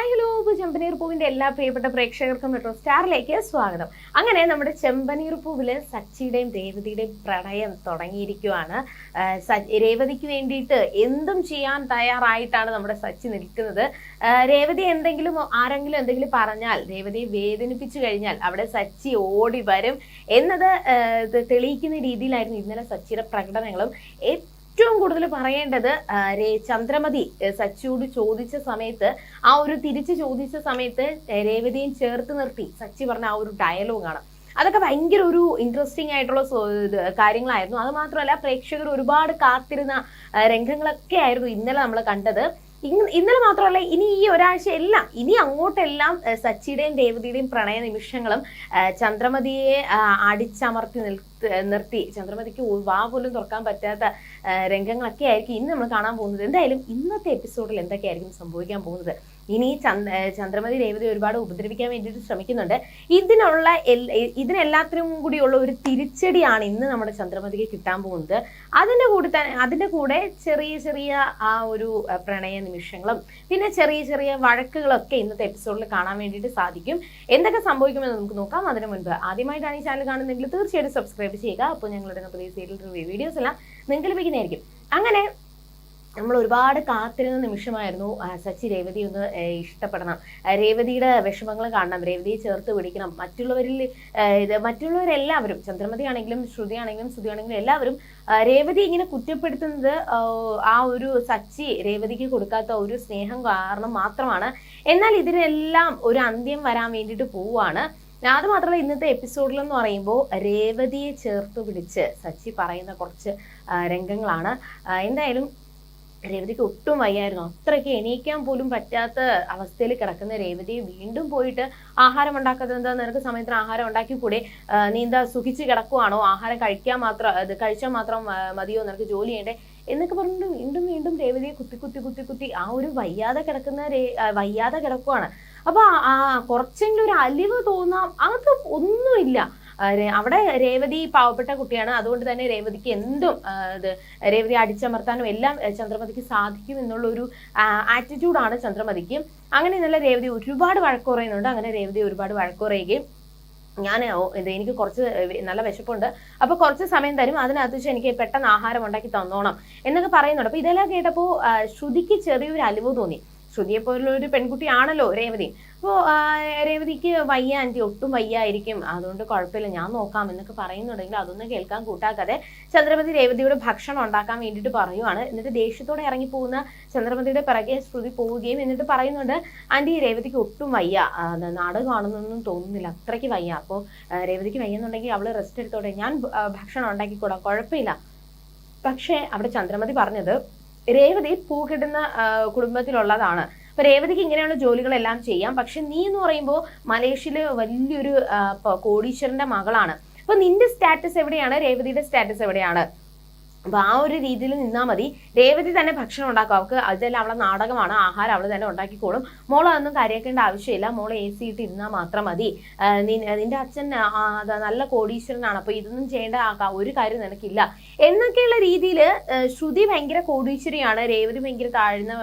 Hi hello ചെമ്പനീർ പൂവിന്റെ എല്ലാ പ്രിയപ്പെട്ട പ്രേക്ഷകർക്കും മെട്രോ സ്റ്റാറിലേക്ക് സ്വാഗതം. അങ്ങനെ നമ്മുടെ ചെമ്പനീർ പൂവിൽ സച്ചിയുടെയും രേവതിയുടെയും പ്രണയം തുടങ്ങിയിരിക്കുവാണ്. രേവതിക്ക് വേണ്ടിയിട്ട് എന്തും ചെയ്യാൻ തയ്യാറായിട്ടാണ് നമ്മുടെ സച്ചി നിൽക്കുന്നത്. രേവതി എന്തെങ്കിലും ആരെങ്കിലും എന്തെങ്കിലും പറഞ്ഞാൽ രേവതിയെ വേദനിപ്പിച്ചു കഴിഞ്ഞാൽ അവിടെ സച്ചി ഓടി വരും. എന്നത് തെളിയിക്കുന്ന രീതിയിലായിരുന്നു ഇന്നലെ സച്ചിയുടെ പ്രകടനങ്ങളും. ഏറ്റവും കൂടുതൽ പറയേണ്ടത് ചന്ദ്രമതി സച്ചിയോട് ചോദിച്ച സമയത്ത് ആ ഒരു തിരിച്ച് ചോദിച്ച സമയത്ത് രേവതിയും ചേർത്ത് നിർത്തി സച്ചി പറഞ്ഞ ആ ഒരു ഡയലോഗാണ് അതൊക്കെ ഭയങ്കര ഒരു ഇൻട്രസ്റ്റിംഗ് ആയിട്ടുള്ള കാര്യങ്ങളായിരുന്നു. അത് മാത്രമല്ല പ്രേക്ഷകർ ഒരുപാട് കാത്തിരുന്ന രംഗങ്ങളൊക്കെ ആയിരുന്നു ഇന്നലെ നമ്മൾ കണ്ടത്. ഇന്നലെ മാത്രമല്ല ഇനി ഈ ഒരാഴ്ച എല്ലാം ഇനി അങ്ങോട്ടെല്ലാം സച്ചിയുടെയും രേവതിയുടെയും പ്രണയ നിമിഷങ്ങളും ചന്ദ്രമതിയെ അടിച്ചമർത്തി നിൽ നിർത്തി. ചന്ദ്രമതിക്ക് വാ പോലും തുറക്കാൻ പറ്റാത്ത രംഗങ്ങളൊക്കെ ആയിരിക്കും ഇന്ന് നമ്മൾ കാണാൻ പോകുന്നത്. എന്തായാലും ഇന്നത്തെ എപ്പിസോഡിൽ എന്തൊക്കെയായിരിക്കും സംഭവിക്കാൻ പോകുന്നത്? ഇനി ചന്ദ്രമതി രേവതി ഒരുപാട് ഉപദ്രവിക്കാൻ വേണ്ടിയിട്ട് ശ്രമിക്കുന്നുണ്ട്. ഇതിനുള്ള ഇതിനെല്ലാത്തിനും കൂടിയുള്ള ഒരു തിരിച്ചടിയാണ് ഇന്ന് നമ്മുടെ ചന്ദ്രമതിക്ക് കിട്ടാൻ പോകുന്നത്. അതിന്റെ കൂടെ തന്നെ അതിന്റെ കൂടെ ചെറിയ ചെറിയ ആ ഒരു പ്രണയ നിമിഷങ്ങളും പിന്നെ ചെറിയ ചെറിയ വഴക്കുകളൊക്കെ ഇന്നത്തെ എപ്പിസോഡിൽ കാണാൻ വേണ്ടിയിട്ട് സാധിക്കും. എന്തൊക്കെ സംഭവിക്കുമെന്ന് നമുക്ക് നോക്കാം. അതിനു മുൻപ് ആദ്യമായിട്ടാണ് ഈ ചാനൽ കാണുന്നതെങ്കിൽ തീർച്ചയായിട്ടും സബ്സ്ക്രൈബ് ചെയ്യുക. അപ്പോൾ ഞങ്ങളുടെ പുതിയ സീരിയൽ റിവ്യൂ വീഡിയോസ് എല്ലാം നിങ്ങൾക്ക് ലഭിക്കുന്നതായിരിക്കും. അങ്ങനെ നമ്മൾ ഒരുപാട് കാത്തിരുന്ന നിമിഷമായിരുന്നു സച്ചി രേവതി ഒന്ന് ഇഷ്ടപ്പെടണം. രേവതിയുടെ വിഷമങ്ങൾ കാണണം രേവതിയെ ചേർത്ത് പിടിക്കണം. മറ്റുള്ളവരിൽ ഇത് മറ്റുള്ളവരെല്ലാവരും ചന്ദ്രമതി ആണെങ്കിലും ശ്രുതി ആണെങ്കിലും ശ്രുതി ആണെങ്കിലും എല്ലാവരും രേവതി ഇങ്ങനെ കുറ്റപ്പെടുത്തുന്നത് ആ, ഒരു സച്ചി രേവതിക്ക് കൊടുക്കാത്ത ഒരു സ്നേഹം കാരണം മാത്രമാണ്. എന്നാൽ ഇതിനെല്ലാം ഒരു അന്ത്യം വരാൻ വേണ്ടിയിട്ട് പോവുകയാണ്. അത് മാത്രമല്ല ഇന്നത്തെ എപ്പിസോഡിലെന്ന് പറയുമ്പോൾ രേവതിയെ ചേർത്ത് പിടിച്ച് സച്ചി പറയുന്ന കുറച്ച് രംഗങ്ങളാണ്. എന്തായാലും രേവതിക്ക് ഒട്ടും വയ്യായിരുന്നു. അത്രയ്ക്ക് എണീക്കാൻ പോലും പറ്റാത്ത അവസ്ഥയിൽ കിടക്കുന്ന രേവതിയെ വീണ്ടും പോയിട്ട് ആഹാരം ഉണ്ടാക്കാത്തത് എന്താ? നിനക്ക് സമയത്തിന് ആഹാരം ഉണ്ടാക്കി കൂടെ നീ എന്താ സുഖിച്ച് കിടക്കുവാണോ? ആഹാരം കഴിക്കാൻ മാത്രം കഴിച്ചാൽ മാത്രം മതിയോ? നിനക്ക് ജോലി ചെയ്യണ്ടേ? എന്നൊക്കെ പറഞ്ഞിട്ട് വീണ്ടും വീണ്ടും രേവതിയെ കുത്തി കുത്തി കുത്തി കുത്തി ആ ഒരു വയ്യാതെ കിടക്കുന്ന രേ- വയ്യാതെ കിടക്കുവാണ്. അപ്പൊ ആ- കുറച്ചെങ്കിലും ഒരു അലിവ് തോന്നാം. അത് ഒന്നുമില്ല. അവിടെ രേവതി പാവപ്പെട്ട കുട്ടിയാണ്. അതുകൊണ്ട് തന്നെ രേവതിക്ക് എന്തും ഇത് രേവതി അടിച്ചമർത്താനും എല്ലാം ചന്ദ്രമതിക്ക് സാധിക്കും എന്നുള്ള ഒരു ആറ്റിറ്റ്യൂഡാണ് ചന്ദ്രമതിക്ക്. അങ്ങനെ ഇന്നലെ രേവതി ഒരുപാട് വഴക്ക് പറയുന്നുണ്ട്. അങ്ങനെ രേവതി ഒരുപാട് വഴക്ക് പറയുകയും ഞാൻ ഇത് എനിക്ക് കുറച്ച് നല്ല വിശപ്പുണ്ട്. അപ്പൊ കുറച്ച് സമയം തരും. അതിനകത്ത് വെച്ച് എനിക്ക് പെട്ടെന്ന് ആഹാരം ഉണ്ടാക്കി തന്നോണം എന്നൊക്കെ പറയുന്നുണ്ട്. അപ്പൊ ഇതെല്ലാം കേട്ടപ്പോ ആ, ശ്രുതിക്ക് ചെറിയൊരു അലിവ് തോന്നി. ശ്രുതിയെ പോലുള്ള ഒരു പെൺകുട്ടിയാണല്ലോ രേവതി. അപ്പോൾ രേവതിക്ക് വയ്യ ആന്റി ഒട്ടും വയ്യായിരിക്കും. അതുകൊണ്ട് കുഴപ്പമില്ല ഞാൻ നോക്കാം എന്നൊക്കെ പറയുന്നുണ്ടെങ്കിൽ അതൊന്നും കേൾക്കാൻ കൂട്ടാക്കാതെ ചന്ദ്രമതി രേവതിയുടെ ഭക്ഷണം ഉണ്ടാക്കാൻ വേണ്ടിയിട്ട് പറയുവാണ്. എന്നിട്ട് ദേഷ്യത്തോടെ ഇറങ്ങിപ്പോകുന്ന ചന്ദ്രമതിയുടെ പിറകെ ശ്രുതി പോവുകയും എന്നിട്ട് പറയുന്നുണ്ട് ആന്റി രേവതിക്ക് ഒട്ടും വയ്യ. നാട് കാണുന്നൊന്നും തോന്നുന്നില്ല അത്രയ്ക്ക് വയ്യ. അപ്പോൾ രേവതിക്ക് വയ്യെന്നുണ്ടെങ്കിൽ അവൾ റെസ്റ്റ് എടുത്തോടെ ഞാൻ ഭക്ഷണം ഉണ്ടാക്കിക്കൂടാം കുഴപ്പമില്ല. പക്ഷേ അവിടെ ചന്ദ്രമതി പറഞ്ഞത് രേവതി പൂക്കിടുന്ന ആ, കുടുംബത്തിലുള്ളതാണ്. അപ്പൊ രേവതിക്ക് ഇങ്ങനെയുള്ള ജോലികളെല്ലാം ചെയ്യാം. പക്ഷെ നീ എന്ന് പറയുമ്പോൾ മലേഷ്യയിൽ വലിയൊരു കോടീശ്വരന്റെ മകളാണ്. അപ്പൊ നിന്റെ സ്റ്റാറ്റസ് എവിടെയാണ്? രേവതിയുടെ സ്റ്റാറ്റസ് എവിടെയാണ്? അപ്പൊ ആ ഒരു രീതിയിൽ നിന്നാ മതി. രേവതി തന്നെ ഭക്ഷണം ഉണ്ടാക്കും. അവൾക്ക് അതെല്ലാം അവളെ നാടകമാണ്. ആഹാരം അവൾ തന്നെ ഉണ്ടാക്കിക്കോളും. മോൾ അതൊന്നും കരയക്കേണ്ട ആവശ്യമില്ല. മോൾ എ സി ഇട്ട് ഇരുന്നാൽ മാത്രം മതി. നിന്റെ അച്ഛൻ നല്ല കോടീശ്വരനാണ്. അപ്പൊ ഇതൊന്നും ചെയ്യേണ്ട ഒരു കാര്യം നിനക്കില്ല. എന്നൊക്കെയുള്ള രീതിയിൽ ശ്രുതി ഭയങ്കര കോടീശ്വരിയാണ്. രേവതി ഭയങ്കര താഴ്ന്ന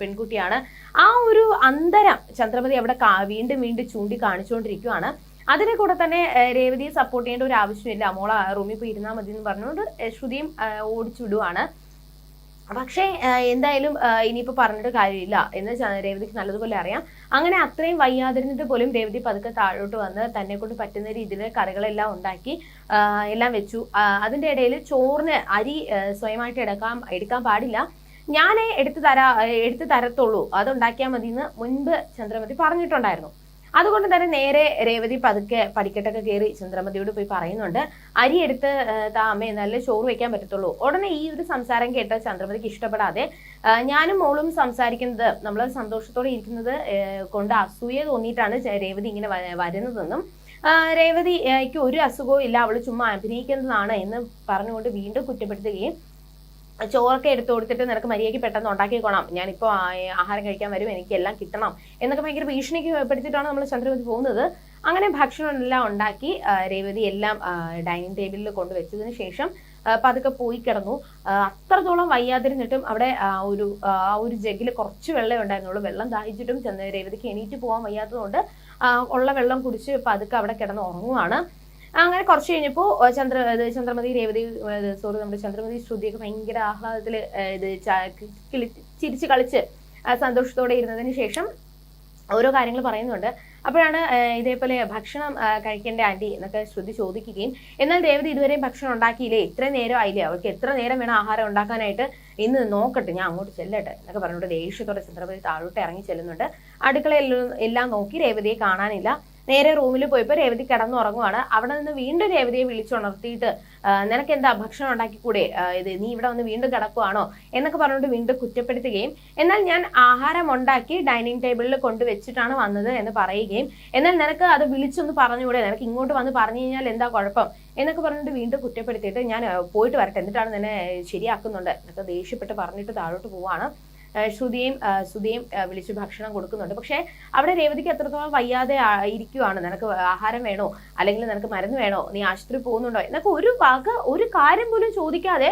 പെൺകുട്ടിയാണ്. ആ ഒരു അന്തരം ചന്ദ്രമതി അവിടെ വീണ്ടും വീണ്ടും ചൂണ്ടി കാണിച്ചുകൊണ്ടിരിക്കുകയാണ് അതിനെ കൂടെ തന്നെ രേവതിയെ സപ്പോർട്ട് ചെയ്യേണ്ട ഒരു ആവശ്യമില്ല. മോള റൂമിൽ പോയി ഇരുന്നാൽ മതി എന്ന് പറഞ്ഞുകൊണ്ട് ശ്രുതിയും ഓടിച്ചുവിടുവാണ് ഓടിച്ചു വിടുവാണ്. പക്ഷേ എന്തായാലും ഇനിയിപ്പോൾ ഇനിയിപ്പോ പറഞ്ഞിട്ട് കാര്യമില്ല. എന്ന് രേവതിക്ക് നല്ലതുപോലെ അറിയാം. അങ്ങനെ അത്രയും വയ്യാതിരുന്നിട്ട് പോലും രേവതി പതുക്കെ താഴോട്ട് വന്ന് തന്നെ കൊണ്ട് പറ്റുന്ന രീതിയിൽ കറികളെല്ലാം ഉണ്ടാക്കി എല്ലാം വെച്ചു. അതിന്റെ ഇടയിൽ ചോറിന് അരി സ്വയമായിട്ട് എടുക്കാൻ എടുക്കാൻ പാടില്ല. ഞാനേ എടുത്തു തരാ എടുത്തു തരത്തുള്ളൂ. അതുണ്ടാക്കിയാൽ മതി എന്ന് മുൻപ് ചന്ദ്രമതി പറഞ്ഞിട്ടുണ്ടായിരുന്നു. അതുകൊണ്ട് തന്നെ നേരെ രേവതി പതുക്കെ പടിക്കെട്ടൊക്കെ കയറി ചന്ദ്രമതിയോട് പോയി പറയുന്നുണ്ട് അരി എടുത്ത് താ അമ്മയെ നല്ല ചോറ് വെക്കാൻ പറ്റത്തുള്ളൂ. ഉടനെ ഈ ഒരു സംസാരം കേട്ട ചന്ദ്രമതിക്ക് ഇഷ്ടപ്പെടാതെ ഞാനും മോളും സംസാരിക്കുന്നത് നമ്മൾ സന്തോഷത്തോടെ ഇരിക്കുന്നത് കൊണ്ട് അസൂയ തോന്നിയിട്ടാണ് രേവതി ഇങ്ങനെ വരുന്നതെന്നും രേവതിക്ക് ഒരു അസുഖവും ഇല്ല അവൾ ചുമ്മാ അഭിനയിക്കുന്നതാണ് എന്ന് പറഞ്ഞുകൊണ്ട് വീണ്ടും കുറ്റപ്പെടുത്തുകയും ചോറൊക്കെ എടുത്തു കൊടുത്തിട്ട് നിനക്ക് മര്യാദയ്ക്ക് പെട്ടെന്ന് ഉണ്ടാക്കിക്കോണം ഞാനിപ്പോൾ ആഹാരം കഴിക്കാൻ വരും എനിക്ക് എല്ലാം കിട്ടണം എന്നൊക്കെ ഭയങ്കര ഭീഷണിക്ക് പെടുത്തിയിട്ടാണ് നമ്മൾ ചന്ദ്രമതി പോകുന്നത്. അങ്ങനെ ഭക്ഷണം എല്ലാം ഉണ്ടാക്കി രേവതി എല്ലാം ഡൈനിങ് ടേബിളിൽ കൊണ്ടുവച്ചതിന് ശേഷം പതുക്കെ പോയി കിടന്നു. അത്രത്തോളം വയ്യാതിരുന്നിട്ടും അവിടെ ഒരു ഒരു ജഗ്ഗിൽ കുറച്ച് വെള്ളം ഉണ്ടായിരുന്നുള്ളൂ. വെള്ളം ദാഹിച്ചിട്ടും രേവതിക്ക് എണീറ്റ് പോകാൻ വയ്യാത്തതുകൊണ്ട് ഉള്ള വെള്ളം കുടിച്ച് പതുക്കെ അവിടെ കിടന്ന് ഉറങ്ങുവാണ്. അങ്ങനെ കുറച്ച് കഴിഞ്ഞപ്പോൾ ചന്ദ്ര ചന്ദ്രമതി രേവതി സോറി നമ്മുടെ ചന്ദ്രമതി ശ്രുതിയൊക്കെ ഭയങ്കര ആഹ്ലാദത്തിൽ ഇത് ചിരിച്ച് കളിച്ച് സന്തോഷത്തോടെ ഇരുന്നതിന് ശേഷം ഓരോ കാര്യങ്ങൾ പറയുന്നുണ്ട്. അപ്പോഴാണ് ഇതേപോലെ ഭക്ഷണം കഴിക്കേണ്ട ആന്റി എന്നൊക്കെ ശ്രുതി ചോദിക്കുകയും എന്നാൽ രേവതി ഇതുവരെയും ഭക്ഷണം ഉണ്ടാക്കിയില്ലേ? ഇത്രയും നേരം ആയില്ലേ? അവൾക്ക് എത്ര നേരം വേണം ആഹാരം ഉണ്ടാക്കാനായിട്ട്? ഇന്ന് നോക്കട്ടെ ഞാൻ അങ്ങോട്ട് ചെല്ലട്ടെ എന്നൊക്കെ പറഞ്ഞുകൊണ്ട് ദേഷ്യത്തോടെ ചന്ദ്രപതി താഴോട്ട് ഇറങ്ങി ചെല്ലുന്നുണ്ട്. അടുക്കളയിൽ എല്ലാം നോക്കി രേവതിയെ കാണാനില്ല. നേരെ റൂമിൽ പോയപ്പോൾ രേവതി കിടന്നുറങ്ങുവാണ്. അവിടെ നിന്ന് വീണ്ടും രേവതിയെ വിളിച്ചുണർത്തിയിട്ട് "ആ, നിനക്ക് എന്താ ഭക്ഷണം ഉണ്ടാക്കിക്കൂടെ? ഇത് നീ ഇവിടെ വന്ന് വീണ്ടും കിടക്കുവാണോ? എന്നൊക്കെ പറഞ്ഞുകൊണ്ട് വീണ്ടും കുറ്റപ്പെടുത്തുകയും എന്നാൽ ഞാൻ ആഹാരം ഉണ്ടാക്കി ഡൈനിങ് ടേബിളിൽ കൊണ്ടുവച്ചിട്ടാണ് വന്നത് എന്ന് പറയുകയും എന്നാൽ നിനക്ക് അത് വിളിച്ചൊന്ന് പറഞ്ഞുകൂടെ? നിനക്ക് ഇങ്ങോട്ട് വന്ന് പറഞ്ഞു കഴിഞ്ഞാൽ എന്താ കുഴപ്പം? എന്നൊക്കെ പറഞ്ഞിട്ട് വീണ്ടും കുറ്റപ്പെടുത്തിയിട്ട് ഞാൻ പോയിട്ട് വരട്ടെ. എന്നിട്ടാണ് നിന്നെ ശരിയാക്കുന്നുണ്ട്. എന്നൊക്കെ ദേഷ്യപ്പെട്ട് പറഞ്ഞിട്ട് താഴോട്ട് പോവാണ്. ശ്രുതിയും ശ്രുതിയും വിളിച്ച് ഭക്ഷണം കൊടുക്കുന്നുണ്ട്. പക്ഷേ അവിടെ രേവതിക്ക് എത്രത്തോളം വയ്യാതെ ഇരിക്കുവാണ്? നിനക്ക് ആഹാരം വേണോ? അല്ലെങ്കിൽ നിനക്ക് മരുന്ന് വേണോ? നീ ആശുപത്രി പോകുന്നുണ്ടോ? എന്നൊക്കെ ഒരു വക ഒരു കാര്യം പോലും ചോദിക്കാതെ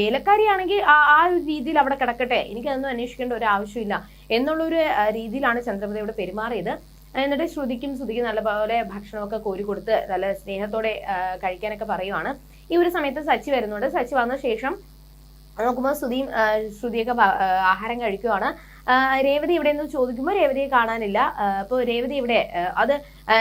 വേലക്കാരിയാണെങ്കിൽ ആ ഒരു രീതിയിൽ അവിടെ കിടക്കട്ടെ. എനിക്കതൊന്നും അന്വേഷിക്കേണ്ട ഒരു ആവശ്യമില്ല എന്നുള്ളൊരു രീതിയിലാണ് ചന്ദ്രമതി ഇവിടെ പെരുമാറിയത്. എന്നിട്ട് ശ്രുതിക്കും ശ്രുതിക്കും നല്ലപോലെ ഭക്ഷണമൊക്കെ കോരി കൊടുത്ത് നല്ല സ്നേഹത്തോടെ കഴിക്കാനൊക്കെ പറയുവാണ്. ഈ ഒരു സമയത്ത് സച്ചി വരുന്നുണ്ട്. സച്ചി വന്ന ശേഷം നോക്കുമ്പോൾ ശ്രുതിയും ശ്രുതിയൊക്കെ ആഹാരം കഴിക്കുവാണ്. രേവതി ഇവിടെ നിന്ന് ചോദിക്കുമ്പോൾ രേവതിയെ കാണാനില്ല. അപ്പോൾ രേവതി ഇവിടെ അത്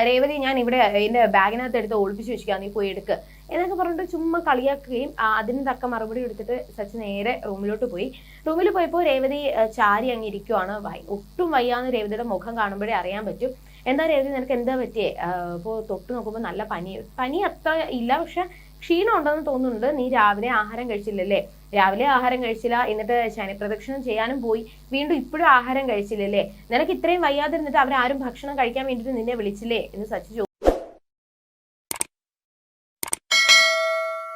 രേവതി ഞാൻ ഇവിടെ എന്റെ ബാഗിനകത്ത് എടുത്ത് ഒളിപ്പിച്ച് വെച്ചിരിക്കുക നീ പോയി എടുക്ക്. എന്നൊക്കെ പറഞ്ഞിട്ട് ചുമ്മാ കളിയാക്കുകയും അതിന് തക്ക മറുപടി എടുത്തിട്ട് സച്ച് നേരെ റൂമിലോട്ട് പോയി. റൂമിൽ പോയപ്പോൾ രേവതി ചാരി അങ്ങ് ഇരിക്കുവാണ്. ഒട്ടും വയ്യാന്ന് രേവതിയുടെ മുഖം കാണുമ്പോഴേ അറിയാൻ പറ്റും. എന്താ രേവതി നിനക്ക് എന്താ പറ്റിയേ? അപ്പോൾ തൊട്ട് നോക്കുമ്പോൾ നല്ല പനി പനി അത്ര ഇല്ല പക്ഷെ ക്ഷീണം ഉണ്ടെന്ന് തോന്നുന്നുണ്ട്. നീ രാവിലെ ആഹാരം കഴിച്ചില്ലല്ലേ? രാവിലെ ആഹാരം കഴിച്ചില്ല എന്നിട്ട് ശനിപ്രദക്ഷിണം ചെയ്യാനും പോയി. വീണ്ടും ഇപ്പോഴും ആഹാരം കഴിച്ചില്ലല്ലേ? നിനക്ക് ഇത്രയും വയ്യാതിരുന്നിട്ട് അവരാരും ഭക്ഷണം കഴിക്കാൻ വേണ്ടിയിട്ട് നിന്നെ വിളിച്ചില്ലേ? എന്ന് സച്ചി